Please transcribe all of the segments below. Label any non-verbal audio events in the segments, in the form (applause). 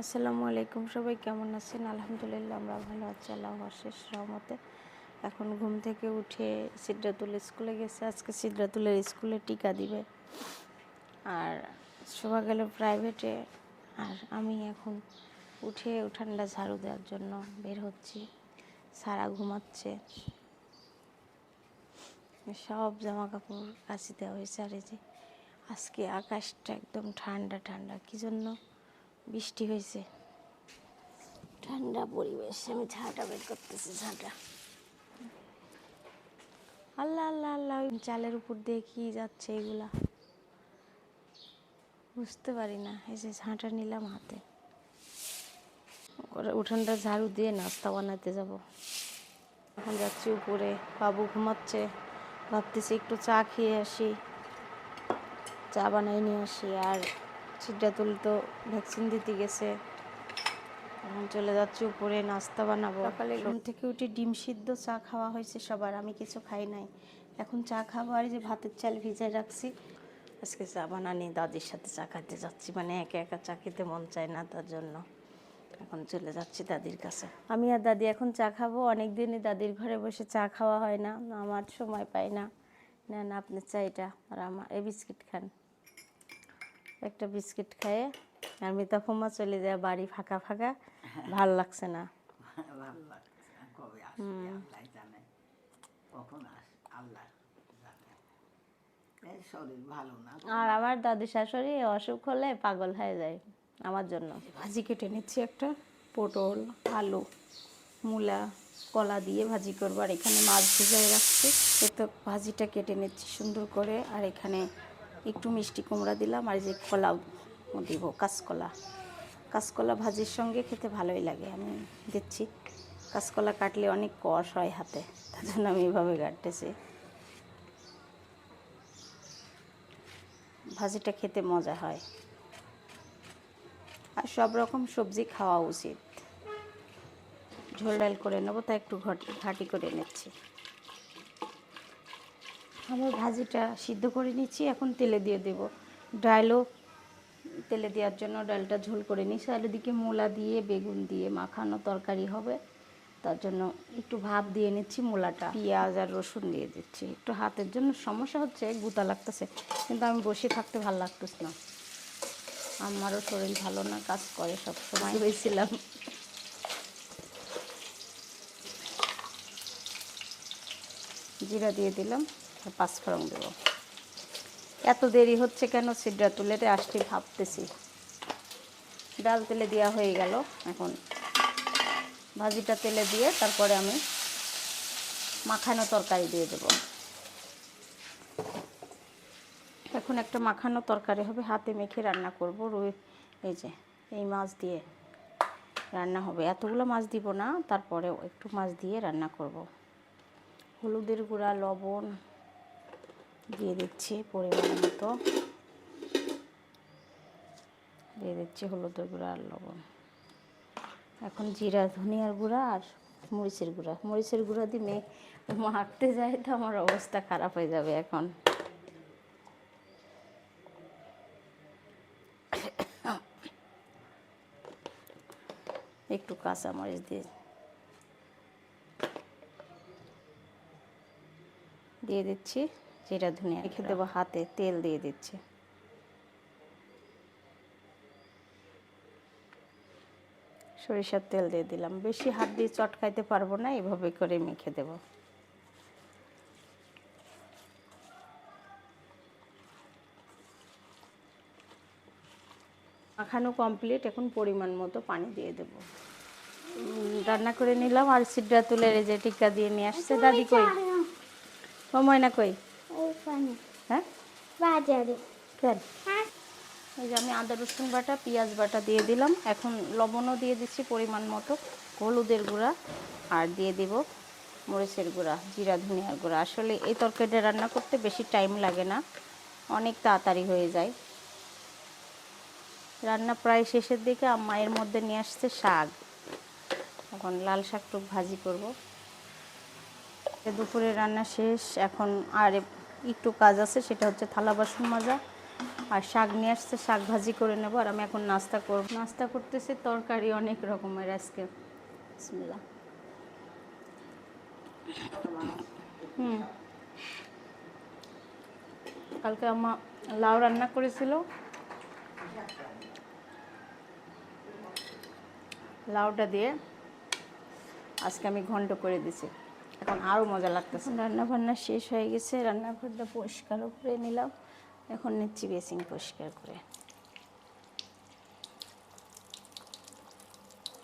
আসসালামু আলাইকুম সবাই, কেমন আছেন? আলহামদুলিল্লাহ, আমরা ভালো আছি আল্লাহ শেষ রহমতে। এখন ঘুম থেকে উঠে সিদ্ধাতুল স্কুলে গেছে। আজকে সিদ্ধাতুলের স্কুলে টিকা দিবে। আর শোভা গেল প্রাইভেটে আর আমি এখন উঠে উঠানটা ঝাড়ু দেওয়ার জন্য বের হচ্ছি। সারা ঘুমাচ্ছে। সব জামা কাপড় কাচি দেওয়া হয়েছে। আর যে আজকে আকাশটা একদম ঠান্ডা ঠান্ডা। কি জন্য? বৃষ্টি হয়েছে। ঠান্ডা পরিবেশ আমি ঝাঁটা বের করতেছি ঝাঁটা আল্লাহ আল্লাহ আল্লাহ ওই চালের উপর দিয়ে কি যাচ্ছে এগুলা? বুঝতে পারি না এই যে ঝাঁটা নিলাম হাতে। ওরা উঠানটা ঝাড়ু দিয়ে নাস্তা বানাতে যাব। এখন যাচ্ছি উপরে বাবু ঘুমাচ্ছে ভাবতেছি একটু চা খেয়ে আসি। চা বানাই নিয়ে আসি আর সিদ্ধাতুল তো ভ্যাকসিন দিতে গেছে। এখন চলে যাচ্ছি উপরে নাস্তা বানাবো। সকালে ঘুম থেকে উঠে ডিম সিদ্ধ চা খাওয়া হয়েছে সবার আমি কিছু খাই নাই। এখন চা খাব আর যে ভাতের চাল ভিজায় রাখছি। আজকে চা বানানি দাদির সাথে চা খাইতে যাচ্ছি মানে একা একা চা খেতে মন চায় না তার জন্য। এখন চলে যাচ্ছি দাদির কাছে। আমি আর দাদি এখন চা খাব অনেক দিনই দাদির ঘরে বসে চা খাওয়া হয় না আমার সময় পাই না। নেন আপনি চাইটা আর আমার এই বিস্কিট খান। একটা বিস্কিট খায়ে আর মিতাফুমা চলে যায় বাড়ি ফাঁকা ফাঁকা ভালো লাগছে না। ভালো লাগছে কবে আসবে আল্লাহ জানে কখন আস আল্লাহ জানে। এই শরীর ভালো না আর আমার দাদু শাশুড়ি অসুখ হলে পাগল হয়ে যায় আমার জন্য। ভাজি কেটে নিচ্ছি একটা পটল আলু মূলা কলা দিয়ে ভাজি করব। আর এখানে মাছ ভিজায় রাখছি। তো ভাজিটা কেটে নিচ্ছি সুন্দর করে। আর এখানে একটু মিষ্টি কুমড়া দিলাম আর যে কলাও দিব, কাঁচকলা। কাঁচকলা ভাজির সঙ্গে খেতে ভালোই লাগে, আমি দিচ্ছি। কাঁচকলা কাটলে অনেক কষ হয় হাতে, তার জন্য আমি এভাবে কাটতেছি। ভাজিটা খেতে মজা হয়। আর সব রকম সবজি খাওয়া উচিত। ঝোল ডাল করে নেব তা একটু ঘাটি করে নিচ্ছি। আমার ভাজিটা সিদ্ধ করে নিচ্ছি এখন তেলে দিয়ে দেব। ডালও তেলে দেওয়ার জন্য ডালটা ঝোল করে নিচ্ছি আর এদিকে মূলা দিয়ে বেগুন দিয়ে মাখানো তরকারি হবে। তার জন্য একটু ভাপ দিয়ে নিচ্ছি মূলাটা। পেঁয়াজ আর রসুন দিয়ে দিচ্ছি। একটু হাতের জন্য সমস্যা হচ্ছে গুতা লাগতেছে কিন্তু আমি বসে থাকতে ভালো লাগতেছে না। আমারও শরীর ভালো না কাজ করে সব সময় হয়েছিলাম জিরা দিয়ে দিলাম। পাঁচফোড়ন দেবো। এত দেরি হচ্ছে কেন? সিডরা তুলেতে আসতে ভাবতেছি। ডাল তেলে দেওয়া হয়ে গেল, এখন ভাজিটা তেলে দিয়ে তারপরে আমি মাখানো তরকারি দিয়ে দেব। এখন একটা মাখানো তরকারি হবে, হাতে মেখে রান্না করব। রুই, এই যে, এই মাছ দিয়ে রান্না হবে। এতগুলো মাছ দিব না, তারপরেও একটু মাছ দিয়ে রান্না করব। হলুদের গুঁড়া, লবণ দিয়ে দিচ্ছি পরিমাণ মতো। দিয়ে দিচ্ছি হলুদের গুঁড়া আর লবণ। এখন জিরা, ধনিয়ার গুঁড়া আর মরিচের গুঁড়া। মরিচের গুঁড়া দিয়ে মে মাখতে যায় তো আমার অবস্থা খারাপ হয়ে যাবে এখন। একটু কাঁচা মরিচ দিয়ে দিয়ে দিচ্ছি। জিরা ধনিয়া রেখে দেবো হাতে তেল দিয়ে দিচ্ছি। সরিষার তেল দিয়ে দিলাম। বেশি হাত দিয়ে চটকাইতে পারব না এভাবে করে মেখে দেব। মাখানো কমপ্লিট এখন পরিমাণ মতো পানি দিয়ে দেব। রান্না করে নিলাম আর সিডরা তুলে যে টিক্কা দিয়ে নিয়ে আসছে। দাদি কই? ও ময়না কই? হ্যাঁ? বাজারে। কেন? এই যে আমি আদা রসুন বাটা পেঁয়াজ বাটা দিয়ে দিলাম। এখন লবণও দিয়ে দিচ্ছি পরিমাণ মতো হলুদের গুঁড়া আর দিয়ে দিব মরিচের গুঁড়া জিরা ধনিয়ার গুঁড়া। আসলে এই তরকারিটা রান্না করতে বেশি টাইম লাগে না অনেক তাড়াতাড়ি হয়ে যায়। রান্না প্রায় শেষের দিকে এর মধ্যে নিয়ে আসছে শাক। এখন লাল শাকটুক ভাজি করব। দুপুরে রান্না শেষ এখন আর একটু কাজ আছে, সেটা হচ্ছে থালা বাসন মাজা। আর শাক নিয়ে আসছে, শাক ভাজি করে নেব, আর আমি এখন নাস্তা করব। নাস্তা করতেছি তরকারি অনেক রকমের আজকে। বিসমিল্লাহ। হুম। কালকে আমার লাউ রান্না করেছিল। লাউটা দিয়ে আজকে আমি ঘন্ট করে দিছি। এখন আরও মজা লাগতেছে। রান্না বান্না শেষ হয়ে গেছে রান্নাঘরটা পরিষ্কারও করে নিলাম। এখন নিচ্ছি বেসিং পরিষ্কার করে।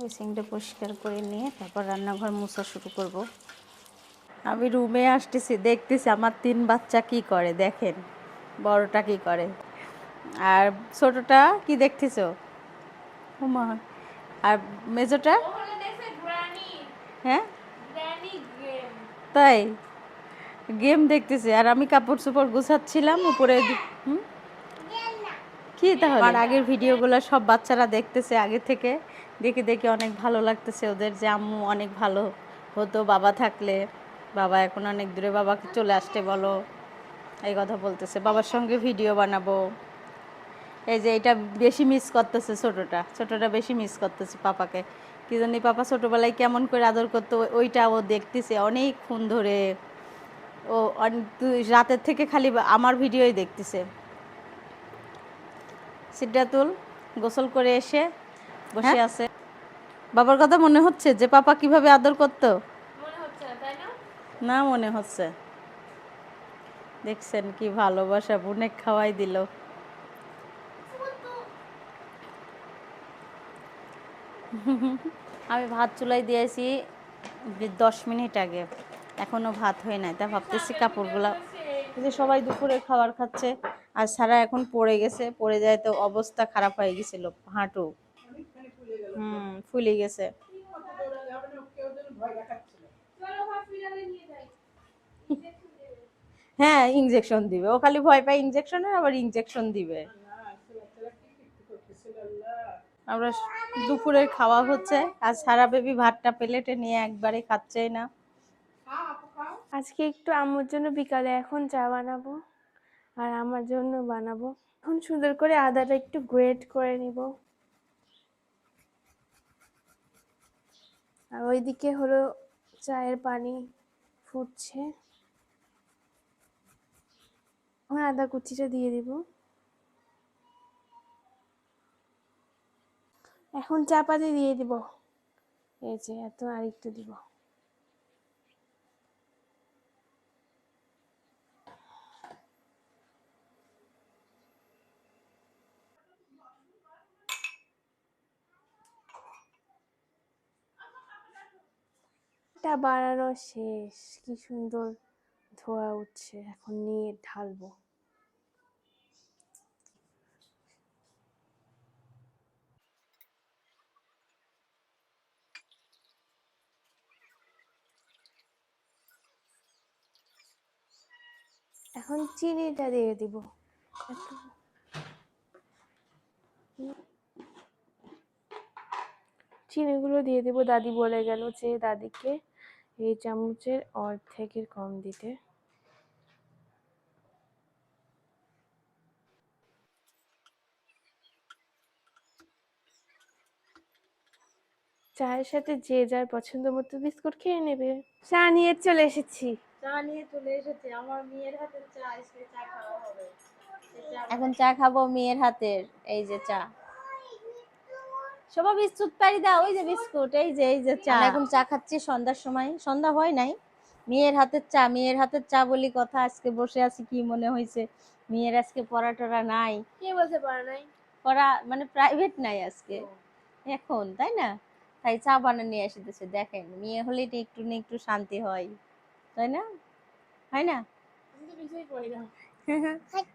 বেসিংটা পরিষ্কার করে নিয়ে তারপর রান্নাঘর মুছা শুরু করব। আমি রুমে আসতেছি দেখতেছি আমার তিন বাচ্চা কি করে দেখেন বড়টা কি করে। আর ছোটটা কি দেখতেছো? মা আর মেজোটা? হ্যাঁ? তাই? গেম দেখতেছে। আর আমি কাপড় চোপড় গুছাচ্ছিলাম, উপরে? কি তাহলে? আর আগের ভিডিওগুলো সব বাচ্চারা দেখতেছে আগে থেকে। দেখে দেখে অনেক ভালো লাগতেছে ওদের যে আম্মু অনেক ভালো হতো, বাবা থাকলে। বাবা এখন অনেক দূরে, বাবাকে চলে আসতে বলো। এই কথা বলতেছে। বাবার সঙ্গে ভিডিও বানাবো। এই যে এটা বেশি মিস করতেছে ছোটটা। ছোটটা বেশি মিস করতেছে পাপাকে। কি জানি পাপা ছোটবেলায় কেমন করে আদর করতো ওইটা ও দেখতেছে অনেকক্ষণ ধরে। ও রাতের থেকে খালি আমার ভিডিওই দেখতেছে। সিদ্ধাতুল গোসল করে এসে বসে আছে। বাবার কথা মনে হচ্ছে যে পাপা কীভাবে আদর করতো? না মনে হচ্ছে। দেখছেন কি ভালোবাসা বুনে খাওয়াই দিল। আমি ভাত চুলাই দিয়েছি দশ মিনিট আগে। এখনও ভাত হয়ে নাই, তা ভাবতেছি কাপড়গুলো যে সবাই দুপুরে খাবার খাচ্ছে, আর সারা এখন পড়ে গেছে, পড়ে যায় তো অবস্থা খারাপ হয়ে গেছিল, হাঁটু। হুম, ফুলে গেছে। হ্যাঁ ইঞ্জেকশন দিবে। ও খালি ভয় পায় ইঞ্জেকশনের আবার ইঞ্জেকশন দিবে। আমরা দুপুরের খাওয়া হচ্ছে। আর সারা বেবি ভাতটা প্লেটে নিয়ে একবারে খাচ্ছেই না। আজকে একটু আম্মুর জন্য বিকালে এখন চা বানাবো আর আমার জন্য বানাবো। এখন সুন্দর করে আদাটা একটু গ্রেট করে নিব। আর ওইদিকে হলো চায়ের পানি ফুটছে। এখন আদা কুচিটা দিয়ে দিব। এখন চা পাতি দিয়ে দিব। এই যে, এত আর একটু দিব বানানো শেষ। কি সুন্দর ধোয়া উঠছে। এখন নিয়ে ঢালবো। এখন চিনিটা দিয়ে দিব। চিনিগুলো দিয়ে দেবো। দাদি বলে গেল যে, দাদিকে এই চামচের অর্ধেকের কম দিতে। চায়ের সাথে যে যার পছন্দ মতো বিস্কুট খেয়ে নেবে। চা নিয়ে চলে এসেছি। চা নিয়ে চলে এসেছে। আমার মেয়ের হাতের চা আজকে চা খাওয়া হবে। এখন চা খাব মেয়ের হাতের এই যে চা। সবাই বিস্কুট পারি দাও ওই যে বিস্কুট এই যে এই যে চা। এখন চা খাচ্ছি সন্ধ্যার সময়। সন্ধ্যা হয় নাই। মেয়ের হাতের চা মেয়ের হাতের চা বলি কথা আজকে বসে আছি কি মনে হয়েছে? মেয়ের আজকে পড়া টরা নাই। কে বলতে পড়া নাই? পড়া মানে প্রাইভেট নাই আজকে। এখন তাই না? তাই চা বানিয়ে নিয়ে আসতেছে দেখেন। মেয়ে হলে একটু না একটু শান্তি হয়। তাই না? হয় না?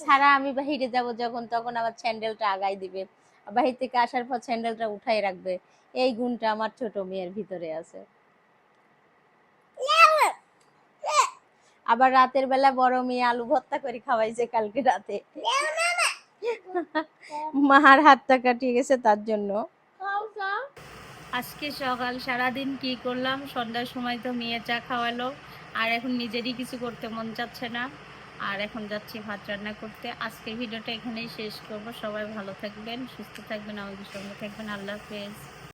সারা (laughs) আমি বাহিরে যাব যখন তখন আবার স্যান্ডেলটা আগাই দিবে। বাহির থেকে আসার পর স্যান্ডেলটা উঠাই রাখবে। এই গুণটা আমার ছোট মেয়ের ভিতরে আছে। আবার রাতের বেলা বড় মেয়ে আলু ভর্তা করে খাওয়াইছে কালকে রাতে। (laughs) মার হাতটা কাটিয়ে গেছে তার জন্য। আজকে সকাল সারাদিন কি করলাম? সন্ধ্যার সময় তো মেয়ে চা খাওয়ালো। আর এখন নিজেরই কিছু করতে মন যাচ্ছে না। আর এখন যাচ্ছি ভাত রান্না করতে। আজকের ভিডিওটা এখানেই শেষ করব। সবাই ভালো থাকবেন, সুস্থ থাকবেন, আমাদের সঙ্গে থাকবেন। আল্লাহ হাফেজ।